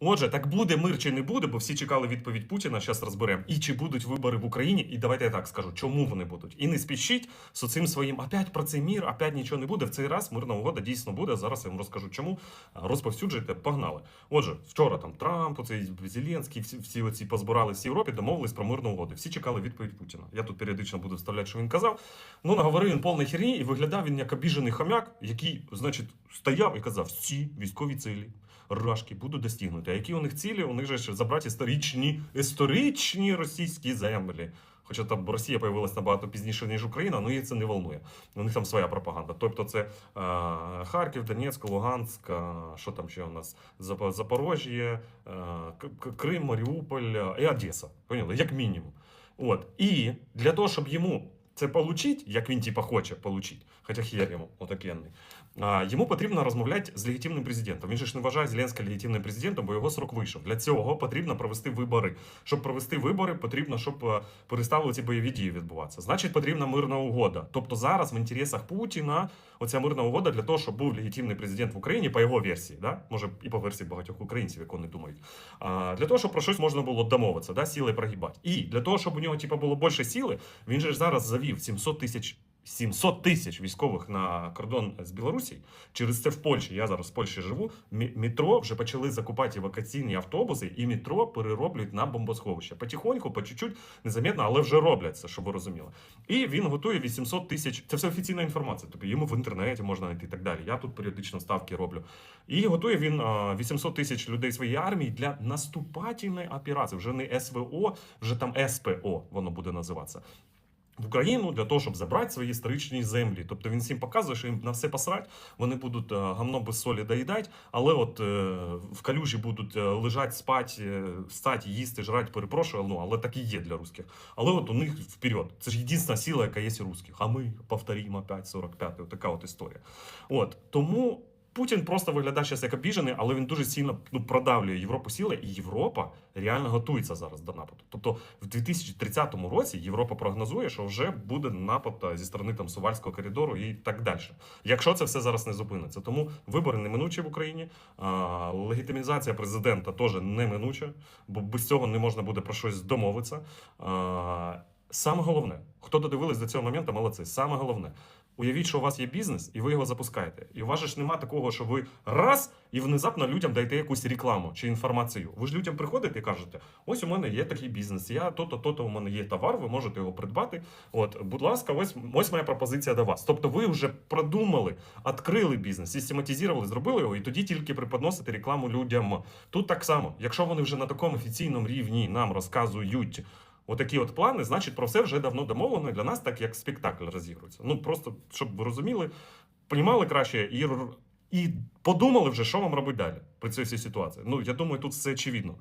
Отже, так буде мир чи не буде, бо всі чекали відповідь Путіна. Зараз розберемо. І чи будуть вибори в Україні? І давайте я так скажу, чому вони будуть. І не спішіть з цим своїм опять про цей мір, опять нічого не буде. В цей раз мирна угода дійсно буде. Зараз я вам розкажу, чому розповсюджуйте. Погнали. Отже, вчора там Трамп, оцей Зеленський, всі, всі оці позбирались в Європі, домовились про мирну угоду. Всі чекали відповідь Путіна. Я тут періодично буду вставляти, що він казав. Ну наговорив він повної херні і виглядав він як обіжений хомяк, який, значить, стояв і казав: всі військові цілі. Рашки будуть достигнуті. А які у них цілі? У них же забрати історичні, історичні російські землі. Хоча там Росія появилась набагато пізніше, ніж Україна, ну її це не волнує. У них там своя пропаганда. Тобто це е, Харків, Донецьк, Луганськ, е, що там ще у нас? Зап- Запорожжя, е, Крим, Маріуполь і Одеса. Поняли? Як мінімум. От. І для того, щоб йому це получить, як він типа хоче получить, хоча хер йому отакенний, а, йому потрібно розмовляти з легітимним президентом. Він же ж не вважає Зеленського легітимним президентом, бо його срок вийшов. Для цього потрібно провести вибори. Щоб провести вибори, потрібно, щоб е, перестали ці бойові дії відбуватися. Значить, потрібна мирна угода. Тобто зараз в інтересах Путіна оця мирна угода для того, щоб був легітимний президент в Україні по його версії, да? може і по версії багатьох українців, як вони думають. А, для того, щоб про щось можна було домовитися, да? сіли прогибати. І для того, щоб у нього типу, було більше сили, він же ж зараз завів 700 тисяч. 700 тисяч військових на кордон з Білорусі. Через це в Польщі. Я зараз в Польщі живу. Метро вже почали закупати евакуаційні автобуси, і метро перероблюють на бомбосховище. Потихоньку, по чуть-чуть, незаметно, але вже роблять це, щоб ви розуміли. І він готує 800 тисяч. Це все офіційна інформація. Тобто йому в інтернеті можна знайти і так далі. Я тут періодично ставки роблю. І готує він 800 тисяч людей своєї армії для наступательної операції. Вже не СВО, вже там СПО воно буде називатися. В Україну для того, щоб забрати свої історичні землі. Тобто він всім показує, що їм на все посрать, вони будуть е, гамно без солі доїдати, але от е, в калюжі будуть е, лежати, спати, встати, їсти, жрати, перепрошую, ну, але так і є для русських. Але от у них вперед. Це ж єдина сила, яка є у русських. А ми повторимо опять 45 така от історія. От тому. Путін просто виглядає зараз як обіжений, але він дуже сильно ну, продавлює Європу сіли, і Європа реально готується зараз до нападу. Тобто в 2030 році Європа прогнозує, що вже буде напад е, зі сторони там Сувальського коридору і так далі. Якщо це все зараз не зупиниться, тому вибори неминучі в Україні. А, легітимізація президента теж неминуча, бо без цього не можна буде про щось домовитися. А, саме головне, хто додивились до цього моменту, молодці. Саме головне. Уявіть, що у вас є бізнес, і ви його запускаєте. І у вас ж нема такого, що ви раз і внезапно людям даєте якусь рекламу чи інформацію. Ви ж людям приходите і кажете: ось у мене є такий бізнес, я то-то, то-то у мене є товар, ви можете його придбати. От, будь ласка, ось ось моя пропозиція до вас. Тобто, ви вже продумали, відкрили бізнес, систематизували, зробили його, і тоді тільки преподносите рекламу людям. Тут так само, якщо вони вже на такому офіційному рівні нам розказують. Отакі от плани, значить, про все вже давно домовлено для нас, так як спектакль розігрується. Ну просто щоб ви розуміли, понімали краще і, і подумали вже, що вам робити далі при цій всій ситуації. Ну я думаю, тут все очевидно.